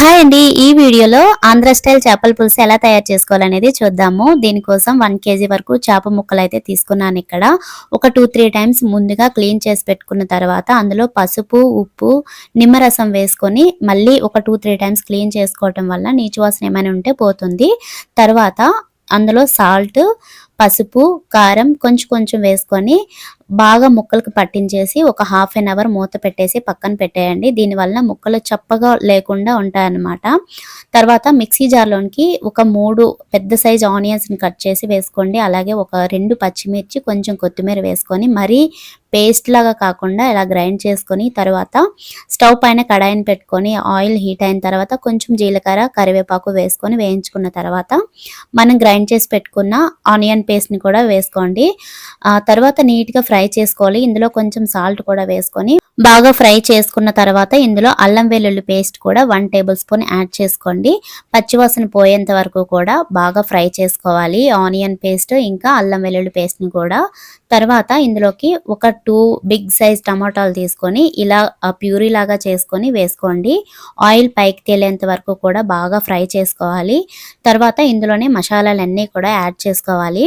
Hi అండి. ఈ వీడియోలో ఆంధ్ర స్టైల్ చేపల పులుసు ఎలా తయారు చేసుకోవాలనేది చూద్దాము. దీనికోసం వన్ కేజీ వరకు చేప ముక్కలు అయితే తీసుకున్నాను ఇక్కడ. ఒక టూ త్రీ టైమ్స్ ముందుగా క్లీన్ చేసి పెట్టుకున్న తర్వాత అందులో పసుపు ఉప్పు నిమ్మరసం వేసుకొని మళ్ళీ ఒక టూ త్రీ టైమ్స్ క్లీన్ చేసుకోవటం వల్ల నీచు వాసన ఏమైనా ఉంటే పోతుంది. తర్వాత అందులో సాల్ట్ పసుపు కారం కొంచెం కొంచెం వేసుకొని బాగా ముక్కలకు పట్టించేసి ఒక హాఫ్ అన్ అవర్ మూత పెట్టేసి పక్కన పెట్టేయండి. దీనివల్ల ముక్కలు చప్పగా లేకుండా ఉంటాయన్నమాట. తర్వాత మిక్సీ జార్లోనికి ఒక మూడు పెద్ద సైజ్ ఆనియన్స్ని కట్ చేసి వేసుకోండి. అలాగే ఒక రెండు పచ్చిమిర్చి కొంచెం కొత్తిమీర వేసుకొని మరీ పేస్ట్ లాగా కాకుండా ఇలా గ్రైండ్ చేసుకొని తర్వాత స్టవ్ పైన కడాయిని పెట్టుకొని ఆయిల్ హీట్ అయిన తర్వాత కొంచెం జీలకర్ర కరివేపాకు వేసుకొని వేయించుకున్న తర్వాత మనం గ్రైండ్ చేసి పెట్టుకున్న ఆనియన్ పేస్ట్ని కూడా వేసుకోండి. ఆ తర్వాత నీట్గా ఫ్రై చేసుకోవాలి. ఇందులో కొంచెం సాల్ట్ కూడా వేసుకొని బాగా ఫ్రై చేసుకున్న తర్వాత ఇందులో అల్లం వెల్లుల్లి పేస్ట్ కూడా వన్ టేబుల్ స్పూన్ యాడ్ చేసుకోండి. పచ్చివాసన పోయేంత వరకు కూడా బాగా ఫ్రై చేసుకోవాలి. ఆనియన్ పేస్ట్ ఇంకా అల్లం వెల్లుల్లి పేస్ట్ని కూడా. తర్వాత ఇందులోకి ఒక టూ బిగ్ సైజ్ టమాటాలు తీసుకొని ఇలా ప్యూరీ లాగా చేసుకొని వేసుకోండి. ఆయిల్ పైకి తేలేంత వరకు కూడా బాగా ఫ్రై చేసుకోవాలి. తర్వాత ఇందులోనే మసాలాలన్నీ కూడా యాడ్ చేసుకోవాలి.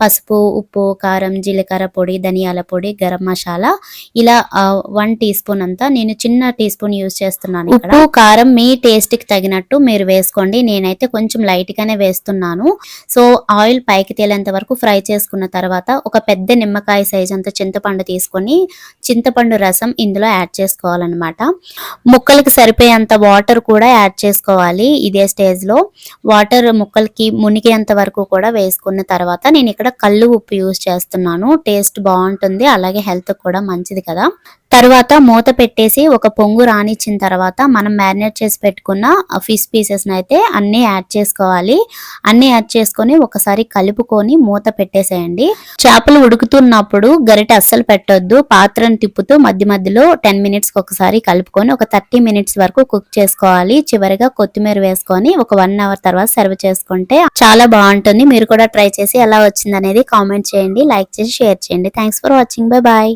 పసుపు ఉప్పు కారం జీలకర్ర పొడి ధనియాల పొడి గరం మసాలా. ఇలా వన్ టీ స్పూన్ అంతా నేను చిన్న టీ స్పూన్ యూజ్ చేస్తున్నాను ఉప్పు కారం మీ టేస్ట్కి తగినట్టు మీరు వేసుకోండి. నేనైతే కొంచెం లైట్ గానే వేస్తున్నాను. సో ఆయిల్ పైకి తేలేంత వరకు ఫ్రై చేసుకున్న తర్వాత ఒక పెద్ద నిమ్మకాయ సైజ్ అంత చింతపండు తీసుకొని చింతపండు రసం ఇందులో యాడ్ చేసుకోవాలన్నమాట. ముక్కలకి సరిపోయేంత వాటర్ కూడా యాడ్ చేసుకోవాలి ఇదే స్టేజ్లో వాటర్ ముక్కలకి మునిగేంత వరకు కూడా వేసుకున్న తర్వాత నేను ఇక్కడ కళ్ళు ఉప్పు యూజ్ చేస్తున్నాను. టేస్ట్ బాగుంటుంది. అలాగే హెల్త్ కూడా మంచిది కదా. తర్వాత మూత పెట్టేసి ఒక పొంగు రానిచ్చిన తర్వాత మనం మ్యారినేట్ చేసి పెట్టుకున్న ఫిష్ పీసెస్ అయితే అన్ని యాడ్ చేసుకోవాలి. అన్ని యాడ్ చేసుకొని ఒకసారి కలుపుకొని మూత పెట్టేసేయండి. చేపలు ఉడుకుతున్నప్పుడు గరిట అస్సలు పెట్టొద్దు. పాత్రను తిప్పుతూ మధ్య మధ్యలో టెన్ మినిట్స్ ఒకసారి కలుపుకొని ఒక థర్టీ మినిట్స్ వరకు కుక్ చేసుకోవాలి. చివరిగా కొత్తిమీర వేసుకొని ఒక వన్ అవర్ తర్వాత సర్వ్ చేసుకుంటే చాలా బాగుంటుంది. మీరు కూడా ట్రై చేసి ఎలా వచ్చింది అనేది కామెంట్ చేయండి లైక్ చేసి షేర్ చేయండి. Thanks for watching bye bye